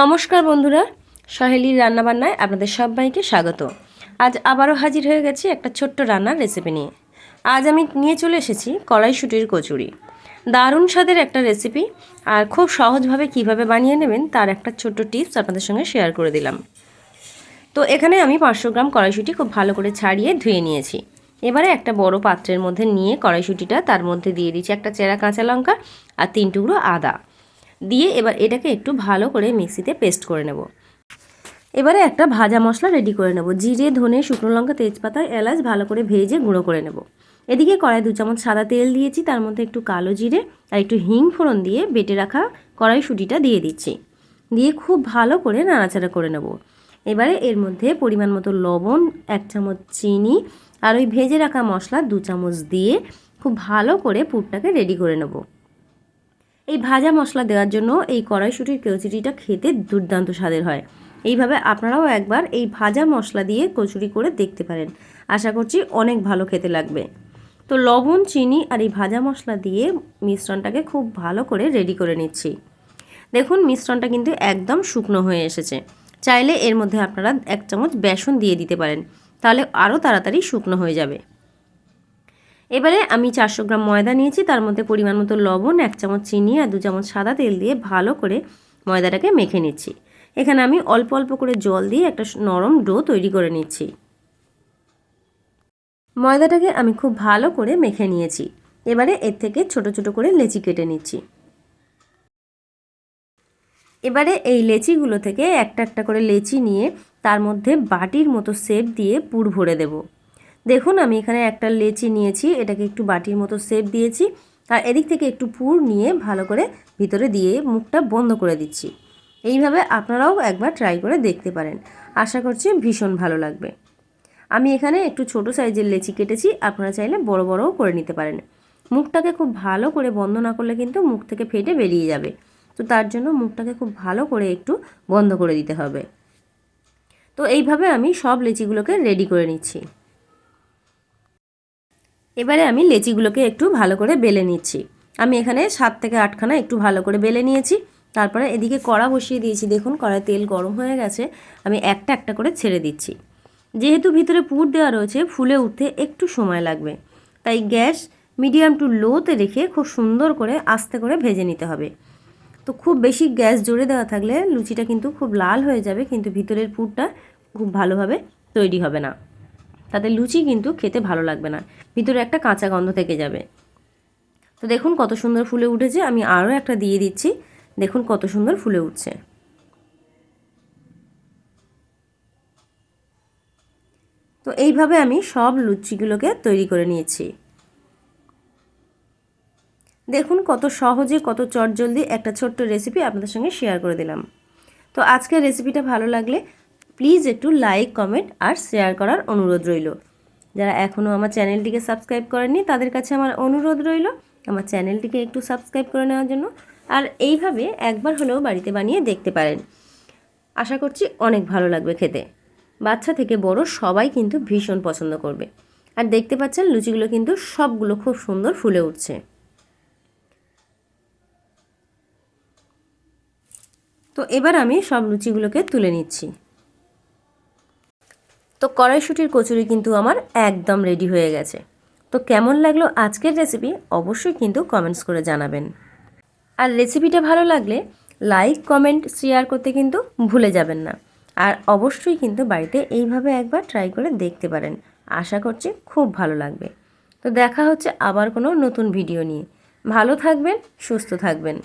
নমস্কার বন্ধুরা, সহেলির রান্নাবান্নায় আপনাদের সবাইকে স্বাগত। আজ আবারও হাজির হয়ে গেছি একটা ছোট্ট রান্নার রেসিপি নিয়ে। আজ আমি নিয়ে চলে এসেছি কড়াইশুটির কচুরি। দারুণ স্বাদের একটা রেসিপি আর খুব সহজভাবে কীভাবে বানিয়ে নেবেন তার একটা ছোট্ট টিপস আপনাদের সঙ্গে শেয়ার করে দিলাম। তো এখানে আমি পাঁচশো গ্রাম কড়াইশুটি খুব ভালো করে ছাড়িয়ে ধুয়ে নিয়েছি। এবারে একটা বড় পাত্রের মধ্যে নিয়ে কড়াইশুটিটা তার মধ্যে দিয়ে দিচ্ছি একটা চেরা কাঁচা লঙ্কা আর তিন টুকরো আদা। দিয়ে এবার এটাকে একটু ভালো করে মিক্সিতে পেস্ট করে নেব। এবারে একটা ভাজা মশলা রেডি করে নেব। জিরে, ধনে, শুকনো লঙ্কা, তেজপাতা, এলাচ ভালো করে ভেজে গুঁড়ো করে নেব। এদিকে কড়াই দু চামচ সাদা তেল দিয়েছি, তার মধ্যে একটু কালো জিরে আর একটু হিং ফোড়ন দিয়ে বেটে রাখা কড়াইশুঁটিটা দিয়ে দিচ্ছি। দিয়ে খুব ভালো করে নাড়াচাড়া করে নেব। এবারে এর মধ্যে পরিমাণ মতো লবণ, এক চামচ চিনি আর ওই ভেজে রাখা মশলা দু চামচ দিয়ে খুব ভালো করে পুরটাকে রেডি করে নেব। এই ভাজা মশলা দেওয়ার জন্য এই কড়াইশুটির কচুরিটা খেতে দুর্দান্ত স্বাদের হয়। এইভাবে আপনারাও একবার এই ভাজা মশলা দিয়ে কচুরি করে দেখতে পারেন। আশা করছি অনেক ভালো খেতে লাগবে। তো লবণ, চিনি আর এই ভাজা মশলা দিয়ে মিশ্রণটাকে খুব ভালো করে রেডি করে নিচ্ছি। দেখুন, মিশ্রণটা কিন্তু একদম শুকনো হয়ে এসেছে। চাইলে এর মধ্যে আপনারা এক চামচ বেসন দিয়ে দিতে পারেন। তাহলে আরও তাড়াতাড়ি শুকনো হয়ে যাবে। এবারে আমি চারশো গ্রাম ময়দা নিয়েছি, তার মধ্যে পরিমাণ মতো লবণ, এক চামচ চিনি আর দু চামচ সাদা তেল দিয়ে ভালো করে ময়দাটাকে মেখে নিচ্ছি। এখানে আমি অল্প অল্প করে জল দিয়ে একটা নরম ডো তৈরি করে নিচ্ছি। ময়দাটাকে আমি খুব ভালো করে মেখে নিয়েছি। এবারে এর থেকে ছোট ছোট করে লেচি কেটে নিচ্ছি। এবারে এই লেচিগুলো থেকে একটা একটা করে লেচি নিয়ে তার মধ্যে বাটির মতো সেপ দিয়ে পুর ভরে দেবো। দেখুন, আমি এখানে একটা লেচি নিয়েছি, এটাকে একটু বাটির মতো সেপ দিয়েছি, আর এদিক থেকে একটু পুর নিয়ে ভালো করে ভিতরে দিয়ে মুখটা বন্ধ করে দিচ্ছি। এইভাবে আপনারাও একবার ট্রাই করে দেখতে পারেন। আশা করছি ভীষণ ভালো লাগবে। আমি এখানে একটু ছোট সাইজের লেচি কেটেছি, আপনারা চাইলে বড় বড়ও করে নিতে পারেন। মুখটাকে খুব ভালো করে বন্ধ না করলে কিন্তু মুখ থেকে ফেটে বেরিয়ে যাবে। তো তার জন্য মুখটাকে খুব ভালো করে একটু বন্ধ করে দিতে হবে। তো এইভাবে আমি সব লেচিগুলোকে রেডি করে নিচ্ছি। এবারে আমি লেচিগুলোকে একটু ভালো করে বেলে নিচ্ছি। আমি এখানে সাত থেকে আটখানা একটু ভালো করে বেলে নিয়েছি। তারপরে এদিকে কড়া বসিয়ে দিয়েছি। দেখুন, কড়ায় তেল গরম হয়ে গেছে। আমি একটা একটা করে ছেড়ে দিচ্ছি। যেহেতু ভিতরে পুর দেওয়া রয়েছে, ফুলে উঠতে একটু সময় লাগবে। তাই গ্যাস মিডিয়াম টু লোতে রেখে খুব সুন্দর করে আস্তে করে ভেজে নিতে হবে। তো খুব বেশি গ্যাস জোরে দেওয়া থাকলে লুচিটা কিন্তু খুব লাল হয়ে যাবে, কিন্তু ভিতরের পুরটা খুব ভালোভাবে তৈরি হবে না। তাতে লুচি কিন্তু খেতে ভালো লাগবে না। ভিতরে একটা কাঁচা গন্ধ থেকে যাবে। তো দেখুন কত সুন্দর ফুলে উঠেছে। আমি আরও একটা দিয়ে দিচ্ছি। দেখুন কত সুন্দর ফুলে উঠছে। তো এইভাবে আমি সব লুচিগুলোকে তৈরি করে নিয়েছি। দেখুন কত সহজে, কত চটজলদি একটা ছোট্ট রেসিপি আপনাদের সঙ্গে শেয়ার করে দিলাম। তো আজকের রেসিপিটা ভালো লাগলে প্লিজ একটু লাইক, কমেন্ট আর শেয়ার করার অনুরোধ রইল। যারা এখনও আমার চ্যানেলটিকে সাবস্ক্রাইব করেননি, তাদের কাছে আমার অনুরোধ রইল আমার চ্যানেলটিকে একটু সাবস্ক্রাইব করে নেওয়ার জন্য। আর এইভাবে একবার হলেও বাড়িতে বানিয়ে দেখতে পারেন। আশা করছি অনেক ভালো লাগবে খেতে। বাচ্চা থেকে বড় সবাই কিন্তু ভীষণ পছন্দ করবে। আর দেখতে পাচ্ছেন লুচিগুলো কিন্তু সবগুলো খুব সুন্দর ফুলে উঠছে। তো এবার আমি সব লুচিগুলোকে তুলে নিচ্ছি। কড়াইশুটির কচুরি কিন্তু আমার একদম রেডি হয়ে গেছে। তো কেমন লাগল আজকের রেসিপি অবশ্যই কিন্তু কমেন্টস করে জানাবেন। আর রেসিপিটা ভালো লাগলে লাইক কমেন্ট শেয়ার করতে কিন্তু ভুলে যাবেন না। আর অবশ্যই কিন্তু বাড়িতে এইভাবে একবার ট্রাই করে দেখতে পারেন। আশা করছি খুব ভালো লাগবে। তো দেখা হচ্ছে আবার কোনো নতুন ভিডিও নিয়ে। ভালো থাকবেন, সুস্থ থাকবেন।